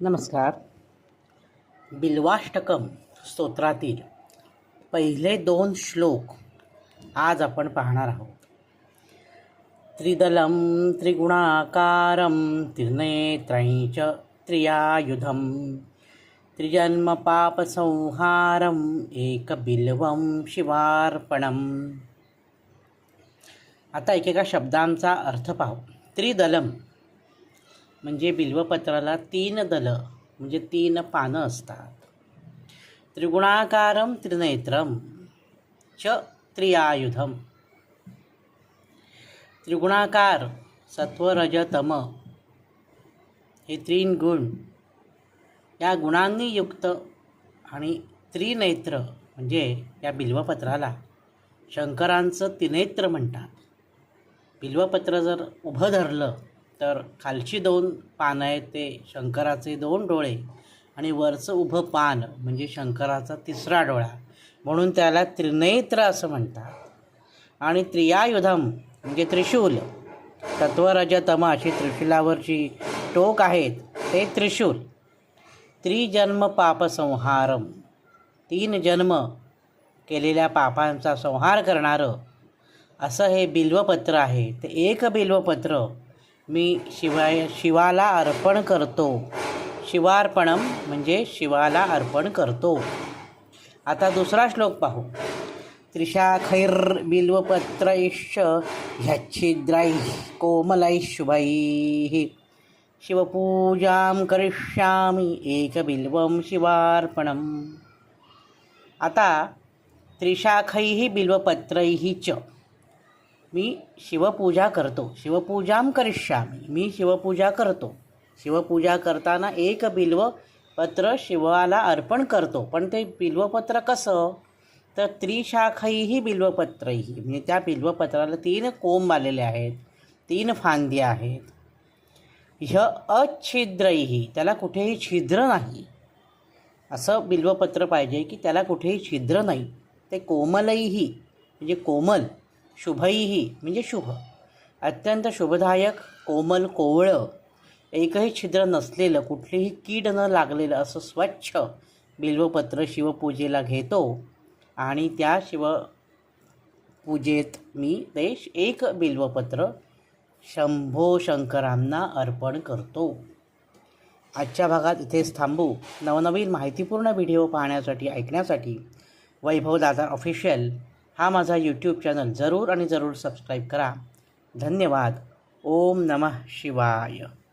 नमस्कार. बिल्वाष्टकम स्तोत्रातील पहिले दोन श्लोक आज आपण पाहणार आहोत. त्रिदलं त्रिगुणाकारं त्रिनेत्रैच त्रियायुधं त्रिजन्मपापसंहारम् एकबिल्वं शिवार्पणम. आता एकेका शब्दांचा अर्थ पाहू. त्रिदलम म्हणजे बिल्वपत्राला तीन दलं म्हणजे तीन पानं असतात. त्रिगुणाकारम त्रिनेत्रम च त्रियायुधम त्रिगुणाकार सत्व रजतम हे तीन गुण. या गुणांनी युक्त आणि त्रिनेत्र म्हणजे या बिल्वपत्राला शंकरांचं त्रिनेत्र म्हणतात. बिल्वपत्र जर उभं धरलं तर खालची दोन पानं आहेत ते शंकराचे दोन डोळे आणि वरचं उभं पान म्हणजे शंकराचा तिसरा डोळा. म्हणून त्याला त्रिनेत्र असं म्हणतात. आणि त्रियायुधम म्हणजे त्रिशूल. तत्वरजतम अशी त्रिशूलावरची टोक आहेत ते त्रिशूल. त्रिजन्म पापसंहारम तीन जन्म केलेल्या पापांचा संहार करणारं असं हे बिल्वपत्र आहे. ते एक बिल्वपत्र मी शिवाय शिवाला अर्पण करतो. शिवार्पणम म्हणजे शिवाला अर्पण करतो. आता दुसरा श्लोक पाहू. त्रिशाखैर्बिल्वपत्रैश्च ह्यच्छिद्रैः कोमलैः शुभैः शिवपूजां करिष्यामि एकबिल्वं शिवार्पणम्। आता त्रिशाखैः बिल्वपत्रैः च। मी शिवपूजा करतो. शिवपूजां करिष्यामी. मी शिवपूजा करतो. शिवपूजा करताना एक बिल्व पत्र शिवाला अर्पण करतो. पण ते बिल्वपत्र कसं? तर त्रिशाखैही बिल्वपत्रही म्हणजे त्या बिल्वपत्राला तीन कोंब आलेले आहेत. तीन फांद्या आहेत. ह्य अच्छिद्रही त्याला कुठेही छिद्र नाही. असं बिल्वपत्र पाहिजे की त्याला कुठेही छिद्र नाही. ते कोमलही म्हणजे कोमल. शुभईही म्हणजे शुभ. अत्यंत शुभदायक कोमल कोवळं एकही छिद्र नसलेलं कुठलीही कीड न लागलेलं असं स्वच्छ बिल्वपत्र शिवपूजेला घेतो. आणि त्या शिवपूजेत मी ते एक बिल्वपत्र शंभो शंकरांना अर्पण करतो. आजच्या भागात इथेच थांबू. नवनवीन माहितीपूर्ण व्हिडिओ पाहण्यासाठी ऐकण्यासाठी वैभव दादा ऑफिशियल हा माझा यूट्यूब चॅनल जरूर आणि जरूर सबस्क्राईब करा. धन्यवाद. ओम नमः शिवाय.